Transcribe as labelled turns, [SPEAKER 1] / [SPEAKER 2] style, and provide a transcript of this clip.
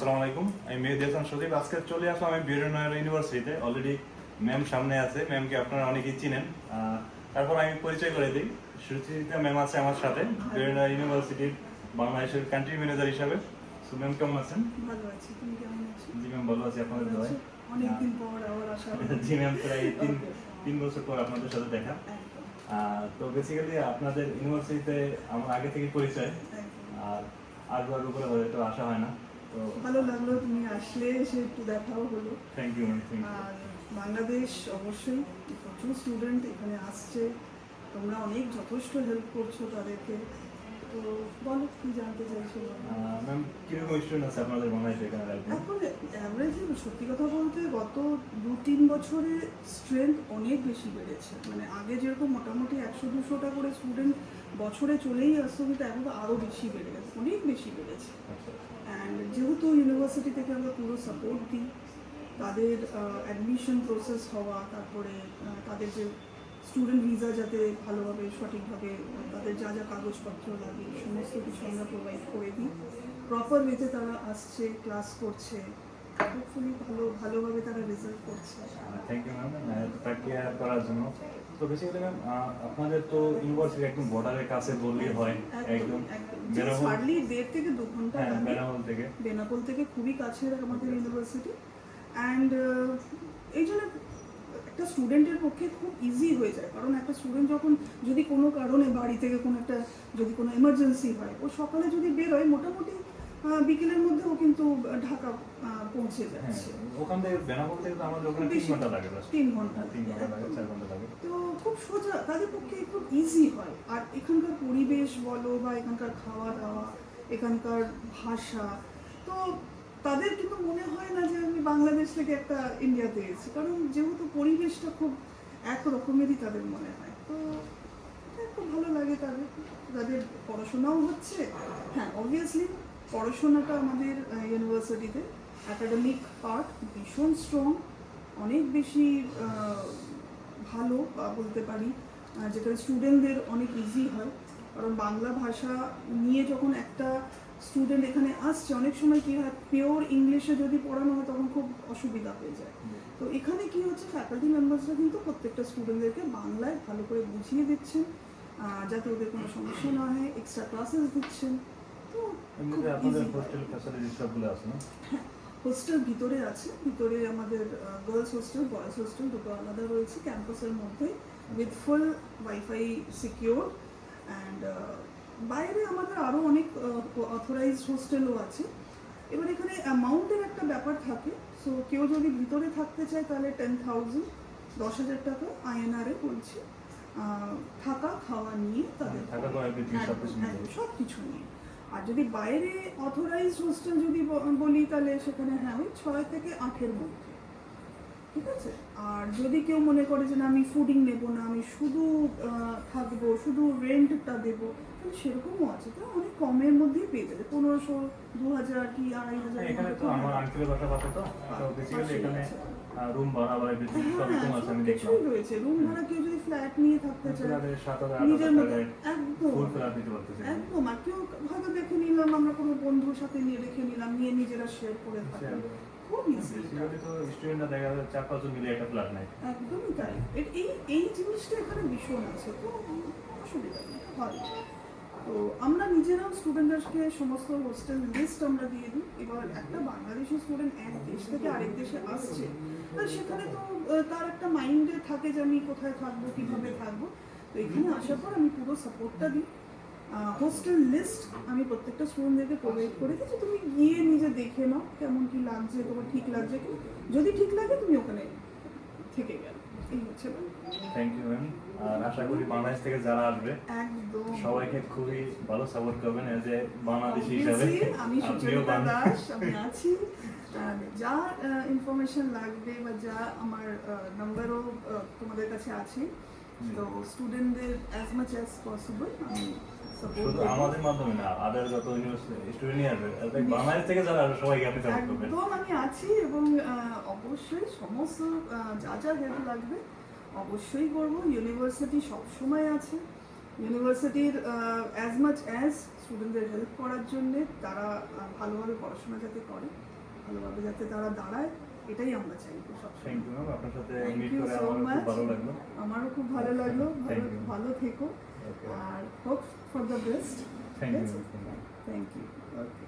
[SPEAKER 1] আসসালামু আলাইকুম। আমি মেহেদি হাসান সজীব। আজকে চলে আসলাম আমি বীরেন্দ্র ইউনিভার্সিটিতে। অলরেডি ম্যাম সামনে আছে। ম্যামকে আপনারা অনেকেই চিনেন। তারপর আমি পরিচয় করে দিই। সুচিতা ম্যাম আছে আমার সাথে বীরেন্দ্র ইউনিভার্সিটির বাংলাদেশের কান্ট্রি ম্যানেজার হিসাবে। সো ম্যাম কেমন আছেন?
[SPEAKER 2] ভালো আছি। তুমি কেমন আছো?
[SPEAKER 1] জি ম্যাম ভালো আছি আপনাদের দোয়ায়।
[SPEAKER 2] অনেকদিন পর আবার আসা
[SPEAKER 1] জি ম্যাম প্রায় তিন তিন বছর পর আপনাদের সাথে দেখা। তো বেসিক্যালি আপনাদের ইউনিভার্সিটিতে আমার আগে থেকে পরিচয়। আর আসবার উপরে হয়তো আসা হয় না। তো
[SPEAKER 2] ভালো লাগল তুমি আসলে এসে একটু দেখাও হলো।
[SPEAKER 1] থ্যাংক ইউ
[SPEAKER 2] আর বাংলাদেশ অবশ্যই প্রচুর স্টুডেন্ট এখানে আসছে। তোমরা অনেক যথেষ্ট হেল্প করছ তাদেরকে। তো বলো কি জানতে চাইছো?
[SPEAKER 1] ম্যাম কীরকম স্টুডেন্ট আছে আপনাদের বাংলাদেশে এখানে
[SPEAKER 2] এখন অ্যাভারেজে সত্যি কথা বলতে গত দু তিন বছরে স্ট্রেংথ অনেক বেশি বেড়েছে। মানে আগে যেরকম মোটামুটি একশো দুশোটা করে স্টুডেন্ট বছরে চলেই আসতো কিন্তু এখন আরও বেশি বেড়ে গেছে অনেক বেশি বেড়েছে। যেহেতু ইউনিভার্সিটি থেকে আমরা পুরো সাপোর্ট দিই। তাদের অ্যাডমিশন প্রসেস হওয়া তারপরে তাদের যে স্টুডেন্ট ভিসা যাতে ভালোভাবে সঠিকভাবে তাদের যা যা কাগজপত্র লাগে সমস্ত কিছু আমরা প্রোভাইড করে দিই। প্রপার ওয়েতে তারা আসছে ক্লাস করছে। হোপফুলি ভালো ভালোভাবে তারা রেজাল্ট করছে।
[SPEAKER 1] থ্যাংক ইউ ম্যাম প্র্যাকটিস করার জন্য। তো বেসিক্যালি ম্যাম আপনাদের তো ইউনিভার্সিটি একদম বর্ডারের কাছে বললেই হয় একদম বেনাপোল
[SPEAKER 2] হার্ডলি দেড় থেকে দু ঘণ্টা
[SPEAKER 1] হ্যাঁ থেকে।
[SPEAKER 2] বেনাপোল থেকে খুবই কাছের আমাদের ইউনিভার্সিটি অ্যান্ড এই জন্য একটা স্টুডেন্টের পক্ষে খুব ইজি হয়ে যায়। কারণ একটা স্টুডেন্ট যখন যদি কোনো কারণে বাড়ি থেকে কোনো একটা যদি কোনো এমার্জেন্সি হয় ও সকালে যদি বেরোয় মোটামুটি বিকেলের মধ্যে ও কিন্তু ঢাকা পৌঁছে
[SPEAKER 1] হ্যাঁ
[SPEAKER 2] যাচ্ছে।
[SPEAKER 1] ওখান থেকে বেনাপোল থেকে তো আমাদের ওখানে তিন ঘণ্টা লাগে just।
[SPEAKER 2] তিন ঘণ্টা।
[SPEAKER 1] তিন ঘণ্টা লাগে চার ঘণ্টা লাগে।
[SPEAKER 2] তো খুব সোজা তাদের পক্ষে খুব ইজি হয়। আর এখানকার পরিবেশ বলো বা এখানকার খাওয়া দাওয়া এখানকার ভাষা। তো তাদের কিন্তু মনে হয় না যে আমি বাংলাদেশ থেকে একটা ইন্ডিয়াতে এসেছি, কারণ যেহেতু পরিবেশটা খুব এক রকমেরই তাদের মনে হয়। তো খুব ভালো লাগে তাদের তাদের পড়াশোনাও হচ্ছে। হ্যাঁ অবভিয়াসলি পড়াশোনাটা আমাদের ইউনিভার্সিটিতে অ্যাকাডেমিক পার্ট ভীষণ স্ট্রং অনেক বেশি ভালো বলতে পারি যেটা স্টুডেন্টদের অনেক ইজি হয়। কারণ বাংলা ভাষা নিয়ে যখন একটা স্টুডেন্ট এখানে আসছে অনেক সময় কি হয় পিওর ইংলিশে যদি পড়ানো হয় তখন খুব অসুবিধা হয়ে যায়। তো এখানে কি হচ্ছে ফ্যাকাল্টি মেম্বার্সরা কিন্তু প্রত্যেকটা স্টুডেন্টদেরকে বাংলায় ভালো করে বুঝিয়ে দিচ্ছেন যাতে ওদের কোনো সমস্যা না হয় এক্সট্রা ক্লাসেস দিচ্ছেন। তো হয়।
[SPEAKER 1] হোস্টেল
[SPEAKER 2] হোস্টেল ভিতরে আছে। ভিতরে আমাদের গার্লস হোস্টেল বয়েজ হোস্টেল দুটো আলাদা রয়েছে। ক্যাম্পাসের মধ্যে with full WiFi secure and বাইরে আমাদের আরও অনেক অথরাইজড হোস্টেলও আছে। এবার এখানে অ্যামাউন্টের একটা ব্যাপার থাকে। সো কেউ যদি ভিতরে থাকতে চায় তাহলে টেন থাউজেন্ড দশ হাজার টাকা আইএনআরে বলছি থাকা খাওয়া নিয়ে তাদের
[SPEAKER 1] থাকা সবকিছু
[SPEAKER 2] সব কিছু নিয়ে। আর যদি বাইরে অথরাইজ হোস্টেল যদি বলি তাহলে সেখানে হ্যাঁ ওই ছয় থেকে আটের মধ্যে। ঠিক আছে? আর যদি কেউ মনে করে যে না আমি ফুডিং নেব না আমি শুধু থাকব শুধু রেন্টটা দেবো তাহলে সেরকমও আছে। তো অনেক কমের মধ্যেই পেয়ে যাবে। পনেরোশো দু হাজার কি আড়াই হাজার
[SPEAKER 1] হ্যাঁ, এখানে তো আমার আঙ্কেলের বাসা পাশে তো। তো বেসিক্যালি এখানে রুম ভাড়া বা সব আছে আমি দেখলাম।
[SPEAKER 2] রয়েছে। রুম ভাড়া কেউ যদি ফ্ল্যাট নিয়ে থাকতে চায় নিজের মতো একদম।
[SPEAKER 1] ফুল ফ্ল্যাট দিতে পারতেছি
[SPEAKER 2] একদম। আর কেউ হয়তো দেখে নিলাম আমরা কোনো বন্ধুর সাথে নিয়ে রেখে নিলাম নিয়ে নিজেরা শেয়ার করে থাকি খুব ইজি
[SPEAKER 1] তো স্টুডেন্টরা দেখা যায় চার পাঁচজন মিলে একটা ফ্ল্যাট নেয়।
[SPEAKER 2] একদমই তাই। এই এই জিনিসটা এখানে ভীষণ আছে তো অসুবিধা নেই হয়। তো আমরা নিজেরাও স্টুডেন্টদেরকে সমস্ত হোস্টেল লিস্ট আমরা দিয়ে দিই। এবার একটা বাংলাদেশি স্টুডেন্ট এক দেশ থেকে আরেক দেশে আসছে তা সেখানে তো তার একটা মাইন্ডে থাকে যে আমি কোথায় থাকব কীভাবে থাকব। তো এখানে আসার পর আমি পুরো সাপোর্টটা দিই। হোস্টেল লিস্ট আমি প্রত্যেকটা স্টুডেন্টদেরকে প্রোভাইড করে দিই যে তুমি গিয়ে নিজে দেখে নাও কেমন কি লাগছে তোমার ঠিক লাগছে কি। যদি ঠিক লাগে তুমি ওখানে থেকে গেল। এই হচ্ছে
[SPEAKER 1] থ্যাংক ইউ ম্যাম আর আশা করি বাংলাদেশ থেকে যারা আসবে
[SPEAKER 2] একদম।
[SPEAKER 1] সবাইকে খুবই ভালো সাপোর্ট করবেন এজ এ বাংলাদেশি হিসাবে।
[SPEAKER 2] আমি সুচরিতা দাস আমি আছি। যা ইনফরমেশন লাগবে বা যা আমার নাম্বারও তোমাদের কাছে আছে তো স্টুডেন্টদের অ্যাজ মাচ অ্যাজ পসিবল আমি
[SPEAKER 1] শুধু আমাদের মাধ্যমে না আদার যত স্টুডেন্টই আসবে বাংলাদেশ থেকে যারা আসবে সবাইকে আপনি সাপোর্ট করবেন
[SPEAKER 2] একদম আমি আছি এবং অবশ্যই সমস্ত যা যা হেল্প লাগবে অবশ্যই করব। ইউনিভার্সিটি সবসময় আছে। ইউনিভার্সিটির অ্যাজ মাচ অ্যাজ স্টুডেন্টদের হেল্প করার জন্য তারা ভালোভাবে পড়াশোনা যাতে করে ভালোভাবে যাতে তারা দাঁড়ায়। এটাই আমরা চাইব
[SPEAKER 1] থ্যাংক ইউ আপনার সাথে মিট করে আমার ভালো লাগল।
[SPEAKER 2] আমারও খুব ভালো লাগল। ভালো ভালো থেকো। আর hope for the best
[SPEAKER 1] thank you
[SPEAKER 2] thank you okay.